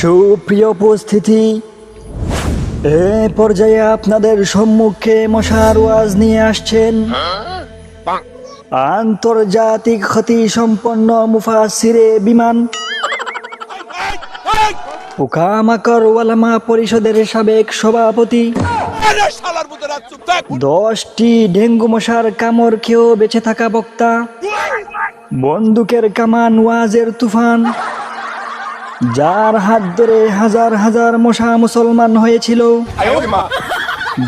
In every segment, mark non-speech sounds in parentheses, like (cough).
সুপ্রিয় উপস্থিতি, এ পর্যায়ে আপনাদের সম্মুখে মশার ওয়াজ নিয়ে আসছেন আন্তর্জাতিক ক্ষতি সম্পন্ন মুফাসিরে বিমান। পোকামাকর ওয়ালামা পরিষদের সাবেক সভাপতি। দশটি ডেঙ্গু মশার কামড় খেয়েও বেঁচে থাকা বক্তা। বন্দুকের কামান ওয়াজের তুফান। যার হাত ধরে হাজার হাজার মশা মুসলমান হয়েছিল।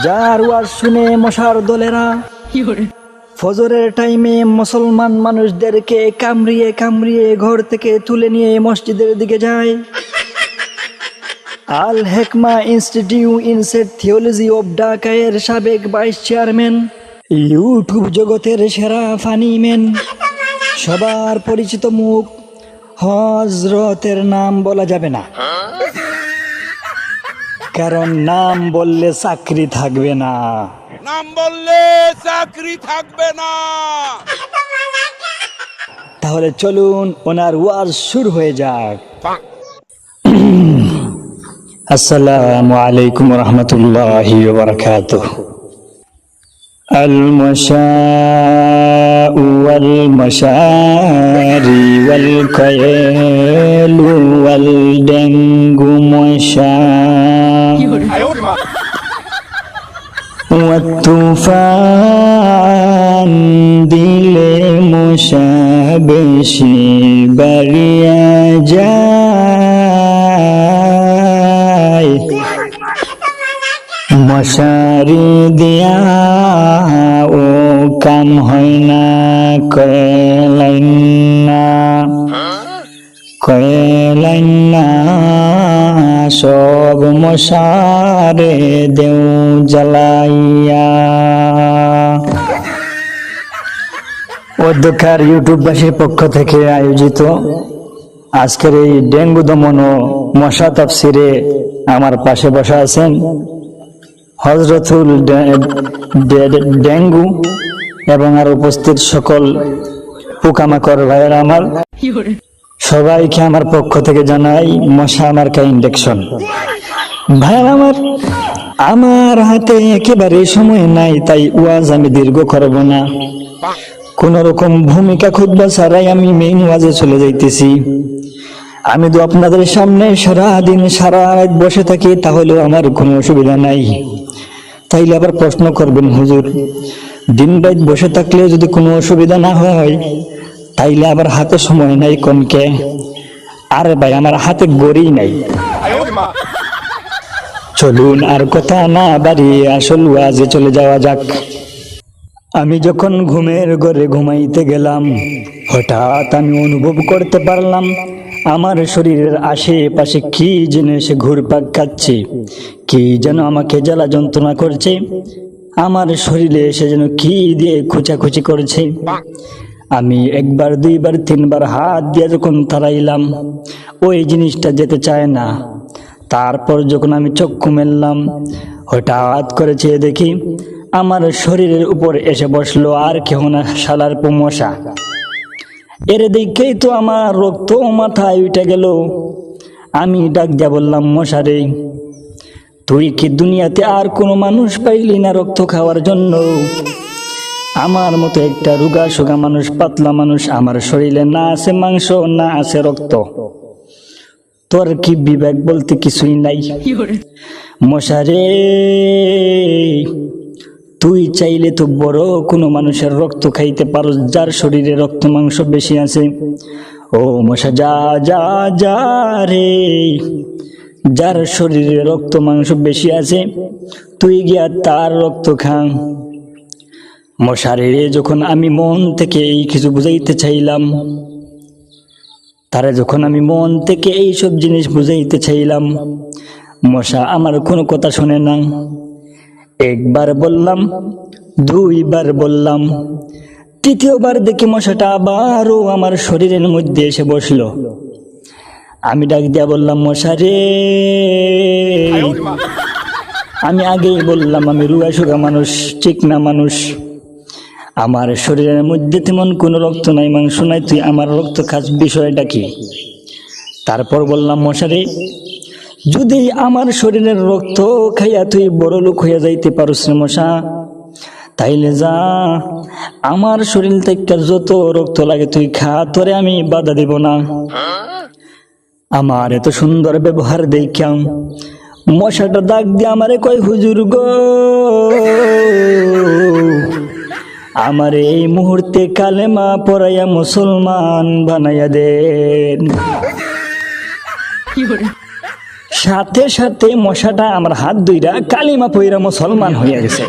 যার ওয়াজ শুনে মশার দলেরা ফজরের টাইমে মুসলমান মানুষদেরকে কামড়িয়ে কামড়িয়ে ঘর থেকে তুলে নিয়ে মসজিদের দিকে যায়। আল হেকমা ইনস্টিটিউট ইনসেট থিওলজি অব ঢাকায়ের সাবেক ভাইস চেয়ারম্যান ইউটিউব জগতের সেরা ফানি ম্যান। সবার পরিচিত মুখ হজরতের নাম বলা যাবে না। কারণ নাম বললে চাকরি থাকবে না। নাম বললে চাকরি থাকবে না। তাহলে চলুন ওনার ওয়াজ শুরু হয়ে যাক। (coughs) আসসালামু আলাইকুম রহমতুল্লাহি বারাকাতুহ। المشاء والمشاري والكيل والدنج مشاء والطوفان دل مشابش بريا جاي مشاري ديار কাম হয় না কয়লাইন না। কয়লাইন না, সব মশারে দেও জ্বালাইয়া। অধ্যক্ষার ইউটিউববাসীর পক্ষ থেকে আয়োজিত আজকের এই ডেঙ্গু দমন ও মশা তাফসিরে আমার পাশে বসা আছেন হজরতুল ডেঙ্গু এবং আর উপস্থিত সকল পোকামাকড় ভাইয়েরা আমার, সবাইকে আমার পক্ষ থেকে জানাই মশা মার্কা ইন্ডেকশন ভাইয়ের আমার আমার হাতে একেবারে সময় নাই, তাই ওয়াজ আমি দীর্ঘ করব না। কোন রকম ভূমিকা খুদবা ছাড়াই আমি মেইন ওয়াজে চলে যাইতেছি। আমি তো আপনাদের সামনে সারা দিন সারা বসে থাকি, তাহলেও আমার কোনো অসুবিধা নাই। তাইলে আবার প্রশ্ন করবেন, হুজুর, দিন রাত বসে থাকলে যদি কোনো অসুবিধা না হয় তাইলে আবার হাতে সময় নাই কমকে আরে ভাই, আমার হাতে গড়ি নাই। চলুন আর কথা না বাড়িয়ে আসল ওয়াজে চলে যাওয়া যাক। আমি যখন ঘুমের ঘরে ঘুমাইতে গেলাম, হঠাৎ আমি অনুভব করতে পারলাম আমার শরীরের আশেপাশে কি যেন এসে ঘুরপাক খাচ্ছে? কি যেন আমাকে জ্বালা যন্ত্রণা করছে? আমার শরীরে এসে যেন কি দিয়ে খুচাখুচি করছে? আমি একবার, দুইবার, তিনবার হাত দিয়ে যখন তাড়াইলাম, ওই জিনিসটা যেতে চায় না। তারপর যখন আমি চক্ষু মেললাম, হঠাৎ করে চেয়ে দেখি, আমার শরীরের উপর এসে বসল আর কেহ না শালার মশা এর দেখেই তো আমার রক্ত মাথায় উঠে গেল। আমি ডাক দিয়া বললাম মশারে তুই কি দুনিয়াতে আর কোনো মানুষ পাইলি না রক্ত খাওয়ার জন্য? আমার মতো একটা রুগা সুগা মানুষ পাতলা মানুষ আমার শরীরে না আছে মাংস না আছে রক্ত। তোর কি বিবেক বলতে কিছুই নাই? মশারে তুই চাইলে তো বড় কোনো মানুষের রক্ত খাইতে পারো যার শরীরে রক্ত মাংস বেশি আছে। ও মশা, যা যা যা রে। যার শরীরে রক্ত মাংস বেশি আছে, তুই গিয়া তার রক্ত খাং। মশারে যখন আমি মন থেকে এই কিছু বুঝাইতে চাইলাম, তারা যখন আমি মন থেকে এই সব জিনিস বুঝাইতে চাইলাম, মশা আমার কোনো কথা শোনে না। একবার বললাম, দুইবার বললাম। তৃতীয়বার দেখি মশাটা আবারও আমার শরীরের মধ্যে এসে বসল। আমি ডাক দিয়া বললাম, মশারে। আমি আগেই বললাম, আমি রুয়া সুগা মানুষ চিকনা মানুষ। আমার শরীরের মধ্যে তেমন কোনো রক্ত নাই, মাংস নাই, তুই আমার রক্ত খাস বিষয়টা কি? তারপর বললাম, মশারি যদি আমার শরীরের রক্ত খাইয়া তুই বড় লোক হইয়া যাইতে পারস রে মশা, তাইলে যা, আমার শরীর থেকে যত রক্ত লাগে তুই খা, তোরে আমি বাধা দিব না। আমার এত সুন্দর ব্যবহার দেখাম মশাটা দাগ দিয়ে আমারে কয়, হুজুর গো, আমার এই মুহূর্তে কালেমা পড়াইয়া মুসলমান বানাইয়া দেন। সাথে সাথে মশাটা আমার হাত দুইটা কালিমা পৈরা মুসলমান হইয়া গেছে।